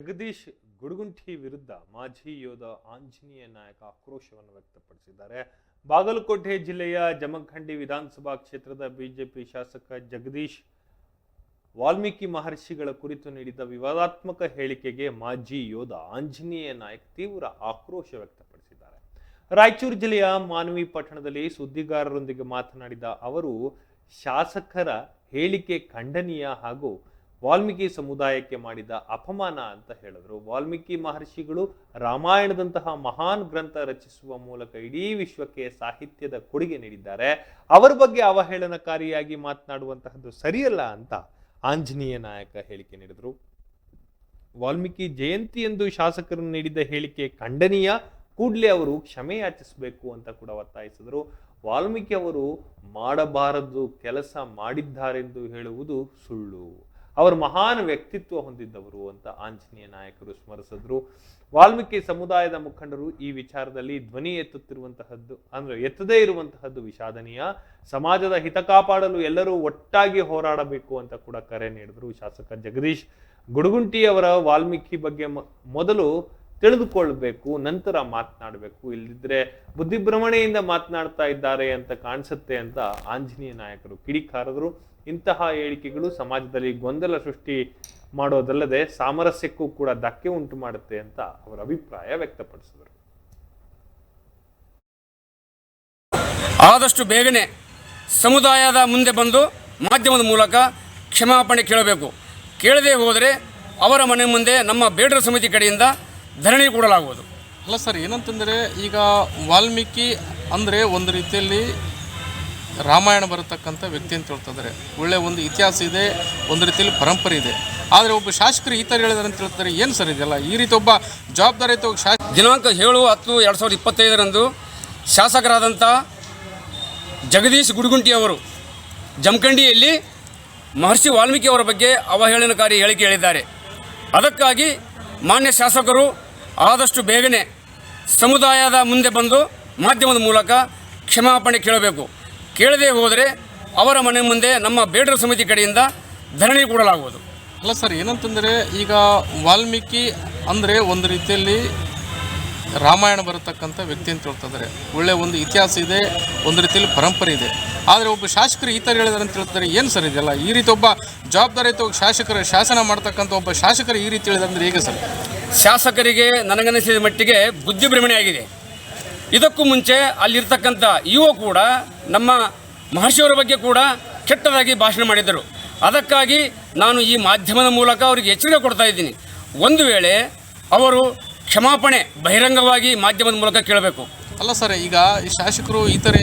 ಜಗದೀಶ್ ಗುಡುಗುಂಠಿ ವಿರುದ್ಧ ಮಾಜಿ ಯೋಧ ಆಂಜನೇಯ ನಾಯಕ ಆಕ್ರೋಶವನ್ನು ವ್ಯಕ್ತಪಡಿಸಿದ್ದಾರೆ. ಬಾಗಲಕೋಟೆ ಜಿಲ್ಲೆಯ ಜಮಖಂಡಿ ವಿಧಾನಸಭಾ ಕ್ಷೇತ್ರದ ಬಿಜೆಪಿ ಶಾಸಕ ಜಗದೀಶ್ ವಾಲ್ಮೀಕಿ ಮಹರ್ಷಿಗಳ ಕುರಿತು ನೀಡಿದ ವಿವಾದಾತ್ಮಕ ಹೇಳಿಕೆಗೆ ಮಾಜಿ ಯೋಧ ಆಂಜನೇಯ ನಾಯಕ್ ತೀವ್ರ ಆಕ್ರೋಶ ವ್ಯಕ್ತಪಡಿಸಿದ್ದಾರೆ. ರಾಯಚೂರು ಜಿಲ್ಲೆಯ ಮಾನವಿ ಪಟ್ಟಣದಲ್ಲಿ ಸುದ್ದಿಗಾರರೊಂದಿಗೆ ಮಾತನಾಡಿದ ಅವರು, ಶಾಸಕರ ಹೇಳಿಕೆ ಖಂಡನೀಯ ಹಾಗೂ ವಾಲ್ಮೀಕಿ ಸಮುದಾಯಕ್ಕೆ ಮಾಡಿದ ಅಪಮಾನ ಅಂತ ಹೇಳಿದ್ರು. ವಾಲ್ಮೀಕಿ ಮಹರ್ಷಿಗಳು ರಾಮಾಯಣದಂತಹ ಮಹಾನ್ ಗ್ರಂಥ ರಚಿಸುವ ಮೂಲಕ ಇಡೀ ವಿಶ್ವಕ್ಕೆ ಸಾಹಿತ್ಯದ ಕೊಡುಗೆ ನೀಡಿದ್ದಾರೆ. ಅವರ ಬಗ್ಗೆ ಅವಹೇಳನಕಾರಿಯಾಗಿ ಮಾತನಾಡುವಂತಹದ್ದು ಸರಿಯಲ್ಲ ಅಂತ ಆಂಜನೇಯ ನಾಯಕ ಹೇಳಿಕೆ ನೀಡಿದರು. ವಾಲ್ಮೀಕಿ ಜಯಂತಿ ಎಂದು ಶಾಸಕರು ನೀಡಿದ ಹೇಳಿಕೆ ಖಂಡನೀಯ. ಕೂಡಲೇ ಅವರು ಕ್ಷಮೆ ಯಾಚಿಸಬೇಕು ಅಂತ ಕೂಡ ಒತ್ತಾಯಿಸಿದರು. ವಾಲ್ಮೀಕಿ ಅವರು ಮಾಡಬಾರದು ಕೆಲಸ ಮಾಡಿದ್ದಾರೆಂದು ಹೇಳುವುದು ಸುಳ್ಳು. ಅವರು ಮಹಾನ್ ವ್ಯಕ್ತಿತ್ವ ಹೊಂದಿದ್ದವರು ಅಂತ ಆಂಜನೇಯ ನಾಯಕರು ಸ್ಮರಿಸಿದ್ರು. ವಾಲ್ಮೀಕಿ ಸಮುದಾಯದ ಮುಖಂಡರು ಈ ವಿಚಾರದಲ್ಲಿ ಧ್ವನಿ ಎತ್ತುತ್ತಿರುವಂತಹದ್ದು, ಅಂದ್ರೆ ಎತ್ತದೇ ಇರುವಂತಹದ್ದು ವಿಷಾದನೀಯ. ಸಮಾಜದ ಹಿತ ಕಾಪಾಡಲು ಎಲ್ಲರೂ ಒಟ್ಟಾಗಿ ಹೋರಾಡಬೇಕು ಅಂತ ಕೂಡ ಕರೆ ನೀಡಿದ್ರು ಶಾಸಕ ಜಗದೀಶ್ ಗುಡುಗುಂಟಿ ಅವರ ವಾಲ್ಮೀಕಿ ಬಗ್ಗೆ ಮೊದಲು ತಿಳಿದುಕೊಳ್ಬೇಕು, ನಂತರ ಮಾತನಾಡಬೇಕು. ಇಲ್ಲದಿದ್ರೆ ಬುದ್ಧಿಭ್ರಮಣೆಯಿಂದ ಮಾತನಾಡ್ತಾ ಇದ್ದಾರೆ ಅಂತ ಕಾಣಿಸುತ್ತೆ ಅಂತ ಆಂಜನೇಯ ನಾಯಕರು ಕಿಡಿಕಾರದರು ಇಂತಹ ಹೇಳಿಕೆಗಳು ಸಮಾಜದಲ್ಲಿ ಗೊಂದಲ ಸೃಷ್ಟಿ ಮಾಡೋದಲ್ಲದೆ ಸಾಮರಸ್ಯಕ್ಕೂ ಕೂಡ ಧಕ್ಕೆ ಉಂಟು ಮಾಡುತ್ತೆ ಅಂತ ಅವರ ಅಭಿಪ್ರಾಯ ವ್ಯಕ್ತಪಡಿಸಿದರು. ಆದಷ್ಟು ಬೇಗನೆ ಸಮುದಾಯದ ಮುಂದೆ ಬಂದು ಮಾಧ್ಯಮದ ಮೂಲಕ ಕ್ಷಮಾಪಣೆ ಕೇಳಬೇಕು. ಕೇಳದೆ ಹೋದರೆ ಅವರ ಮನೆ ಮುಂದೆ ನಮ್ಮ ಬೇಡರ ಸಮಿತಿ ಕಡೆಯಿಂದ ಧರಣಿ ಕೊಡಲಾಗುವುದು. ಅಲ್ಲ ಸರ್ ಏನಂತಂದರೆ ಈಗ ವಾಲ್ಮೀಕಿ ಅಂದರೆ ಒಂದು ರೀತಿಯಲ್ಲಿ ರಾಮಾಯಣ ಬರತಕ್ಕಂಥ ವ್ಯಕ್ತಿ ಅಂತ ಹೇಳ್ತಿದ್ದಾರೆ ಒಳ್ಳೆಯ ಒಂದು ಇತಿಹಾಸ ಇದೆ ಒಂದು ರೀತಿಯಲ್ಲಿ ಪರಂಪರೆ ಇದೆ. ಆದರೆ ಒಬ್ಬ ಶಾಸಕರು ಈ ಥರ ಹೇಳಿದಾರೆ ಅಂತ ಹೇಳ್ತಾರೆ ಏನು ಸರ್ ಇದೆಯಲ್ಲ ಈ ರೀತಿ ಒಬ್ಬ ಜವಾಬ್ದಾರಿಯುತ ಶಾಸ ದಿನಾಂಕ ಏಳು ಹತ್ತು ಎರಡು ಸಾವಿರದ ಇಪ್ಪತ್ತೈದರಂದು ಶಾಸಕರಾದಂಥ ಜಗದೀಶ್ ಗುಡುಗುಂಟಿ ಅವರು ಜಮಖಂಡಿಯಲ್ಲಿ ಮಹರ್ಷಿ ವಾಲ್ಮೀಕಿ ಅವರ ಬಗ್ಗೆ ಅವಹೇಳನಕಾರಿ ಹೇಳಿಕೆ ಹೇಳಿದ್ದಾರೆ. ಅದಕ್ಕಾಗಿ ಮಾನ್ಯ ಶಾಸಕರು ಆದಷ್ಟು ಬೇಗನೆ ಸಮುದಾಯದ ಮುಂದೆ ಬಂದು ಮಾಧ್ಯಮದ ಮೂಲಕ ಕ್ಷಮಾಪಣೆ ಕೇಳಬೇಕು. ಕೇಳದೇ ಹೋದರೆ ಅವರ ಮನೆ ಮುಂದೆ ನಮ್ಮ ಬೇಡರ ಸಮಿತಿ ಕಡೆಯಿಂದ ಧರಣಿ ಕೊಡಲಾಗುವುದು. ಅಲ್ಲ ಸರ್, ಏನಂತಂದರೆ ಈಗ ವಾಲ್ಮೀಕಿ ಅಂದರೆ ಒಂದು ರೀತಿಯಲ್ಲಿ ರಾಮಾಯಣ ಬರತಕ್ಕಂಥ ವ್ಯಕ್ತಿ ಅಂತ ಹೇಳ್ತಿದ್ದಾರೆ ಒಳ್ಳೆ ಒಂದು ಇತಿಹಾಸ ಇದೆ, ಒಂದು ರೀತಿಯಲ್ಲಿ ಪರಂಪರೆ ಇದೆ. ಆದರೆ ಒಬ್ಬ ಶಾಸಕರು ಈ ಥರ ಹೇಳಿದಾರೆ ಅಂತ ಹೇಳ್ತಾರೆ ಏನು ಸರ್ ಇದೆಯಲ್ಲ ಈ ರೀತಿ ಒಬ್ಬ ಜವಾಬ್ದಾರಿಯುತ ಶಾಸಕರು ಶಾಸನ ಮಾಡ್ತಕ್ಕಂಥ ಒಬ್ಬ ಶಾಸಕರು ಈ ರೀತಿ ಹೇಳಿದಾರೆ ಅಂದರೆ ಹೇಗೆ ಸರ್? ಶಾಸಕರಿಗೆ ನನಗನಿಸಿದ ಮಟ್ಟಿಗೆ ಬುದ್ಧಿಭ್ರಮಣೆಯಾಗಿದೆ. ಇದಕ್ಕೂ ಮುಂಚೆ ಅಲ್ಲಿರ್ತಕ್ಕಂಥ ಯುವ ಕೂಡ ನಮ್ಮ ಮಹರ್ಷಿಯವರ ಬಗ್ಗೆ ಕೂಡ ಕೆಟ್ಟದಾಗಿ ಭಾಷಣ ಮಾಡಿದ್ದರು. ಅದಕ್ಕಾಗಿ ನಾನು ಈ ಮಾಧ್ಯಮದ ಮೂಲಕ ಅವರಿಗೆ ಎಚ್ಚರಿಕೆ ಕೊಡ್ತಾ ಇದ್ದೀನಿ. ಒಂದು ವೇಳೆ ಅವರು ಕ್ಷಮಾಪಣೆ ಬಹಿರಂಗವಾಗಿ ಮಾಧ್ಯಮದ ಮೂಲಕ ಕೇಳಬೇಕು. ಅಲ್ಲ ಸರ್ ಈಗ ಈ ಶಾಸಕರು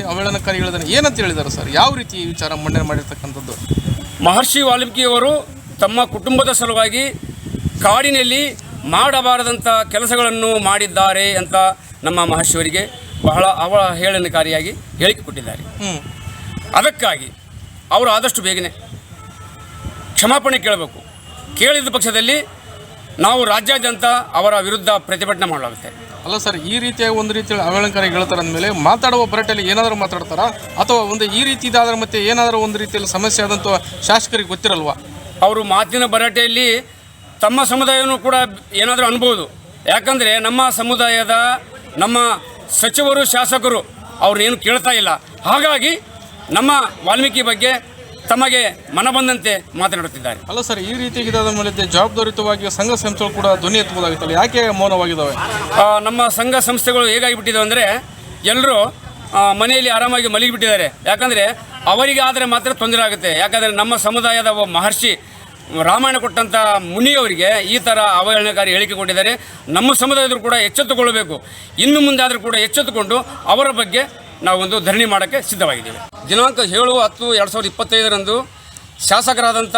ಅವಹೇಳನಕಾರಿ ಹೇಳಿದಾರೆ ಏನಂತ ಹೇಳಿದ್ದಾರೆ ಸರ್? ಯಾವ ರೀತಿ ವಿಚಾರ ಮಂಡನೆ ಮಾಡಿರ್ತಕ್ಕಂಥದ್ದು? ಮಹರ್ಷಿ ವಾಲ್ಮೀಕಿಯವರು ತಮ್ಮ ಕುಟುಂಬದ ಸಲುವಾಗಿ ಕಾಡಿನಲ್ಲಿ ಮಾಡಬಾರದಂಥ ಕೆಲಸಗಳನ್ನು ಮಾಡಿದ್ದಾರೆ ಅಂತ ನಮ್ಮ ಮಹರ್ಷಿಯವರಿಗೆ ಬಹಳ ಅವಳ ಹೇಳನಕಾರಿಯಾಗಿ ಹೇಳಿಕೆ ಕೊಟ್ಟಿದ್ದಾರೆ. ಅದಕ್ಕಾಗಿ ಅವರು ಆದಷ್ಟು ಬೇಗನೆ ಕ್ಷಮಾಪಣೆ ಕೇಳಬೇಕು. ಕೇಳಿದ ಪಕ್ಷದಲ್ಲಿ ನಾವು ರಾಜ್ಯಾದ್ಯಂತ ಅವರ ವಿರುದ್ಧ ಪ್ರತಿಭಟನೆ ಮಾಡಲಾಗುತ್ತೆ. ಅಲ್ಲ ಸರ್ ಈ ರೀತಿಯ ಒಂದು ರೀತಿಯಲ್ಲಿ ಅವಹೇಳನಕಾರಿ ಹೇಳ್ತಾರೆ ಅಂದಮೇಲೆ ಮಾತಾಡುವ ಬರಟಲ್ಲಿ ಏನಾದರೂ ಮಾತಾಡ್ತಾರಾ? ಅಥವಾ ಒಂದು ಈ ರೀತಿ ಇದಾದ್ರೆ ಮತ್ತೆ ಏನಾದರೂ ಒಂದು ರೀತಿಯಲ್ಲಿ ಸಮಸ್ಯೆ ಆದಂಥ ಶಾಸಕರಿಗೆ ಗೊತ್ತಿರಲ್ವಾ? ಅವರು ಮಾತಿನ ಭರಾಟೆಯಲ್ಲಿ ತಮ್ಮ ಸಮುದಾಯವನ್ನು ಕೂಡ ಏನಾದರೂ ಅನ್ಬೋದು. ಯಾಕಂದರೆ ನಮ್ಮ ಸಮುದಾಯದ ನಮ್ಮ ಸಚಿವರು ಶಾಸಕರು ಅವ್ರನ್ನೇನು ಕೇಳ್ತಾ ಇಲ್ಲ. ಹಾಗಾಗಿ ನಮ್ಮ ವಾಲ್ಮೀಕಿ ಬಗ್ಗೆ ತಮಗೆ ಮನ ಬಂದಂತೆ ಮಾತನಾಡುತ್ತಿದ್ದಾರೆ. ಅಲ್ಲ ಸರ್ ಈ ರೀತಿ ಇದಾದ ಮೇಲೆ ಜವಾಬ್ದಾರಿಯುತವಾಗಿ ಸಂಘ ಸಂಸ್ಥೆಗಳು ಕೂಡ ಧ್ವನಿ ಎತ್ತಬಹುದಾಗಿತ್ತಲ್ಲ? ಯಾಕೆ ಮೌನವಾಗಿದ್ದಾವೆ? ನಮ್ಮ ಸಂಘ ಸಂಸ್ಥೆಗಳು ಹೇಗಾಗಿಬಿಟ್ಟಿದ್ದಾವೆ ಅಂದರೆ ಎಲ್ಲರೂ ಮನೆಯಲ್ಲಿ ಆರಾಮಾಗಿ ಮಲಗಿಬಿಟ್ಟಿದ್ದಾರೆ. ಯಾಕಂದರೆ ಅವರಿಗೆ ಆದರೆ ಮಾತ್ರ ತೊಂದರೆ ಆಗುತ್ತೆ. ಯಾಕಂದರೆ ನಮ್ಮ ಸಮುದಾಯದ ಒಬ್ಬ ಮಹರ್ಷಿ ರಾಮಾಯಣ ಕೊಟ್ಟಂಥ ಮುನಿಯವರಿಗೆ ಈ ಥರ ಅವಹೇಳನಕಾರಿ ಹೇಳಿಕೆ ಕೊಟ್ಟಿದ್ದಾರೆ. ನಮ್ಮ ಸಮುದಾಯದರು ಕೂಡ ಎಚ್ಚೆತ್ತುಕೊಳ್ಳಬೇಕು. ಇನ್ನು ಮುಂದೆ ಆದರೂ ಕೂಡ ಎಚ್ಚೆತ್ತುಕೊಂಡು ಅವರ ಬಗ್ಗೆ ನಾವೊಂದು ಧರಣಿ ಮಾಡೋಕ್ಕೆ ಸಿದ್ಧವಾಗಿದ್ದೇವೆ. ದಿನಾಂಕ ಏಳು ಹತ್ತು ಎರಡು ಸಾವಿರದ ಇಪ್ಪತ್ತೈದರಂದು ಶಾಸಕರಾದಂಥ